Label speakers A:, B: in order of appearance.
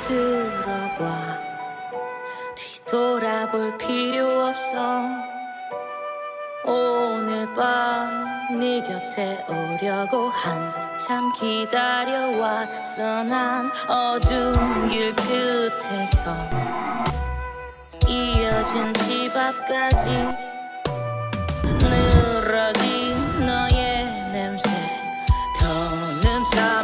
A: 들어봐. 뒤돌아볼 필요 없어. 오늘 밤 네 곁에 오려고 한참 기다려왔어. 난 어두운 길 끝에서 이어진 집 앞까지 늘어진 너의 냄새. 더는 잘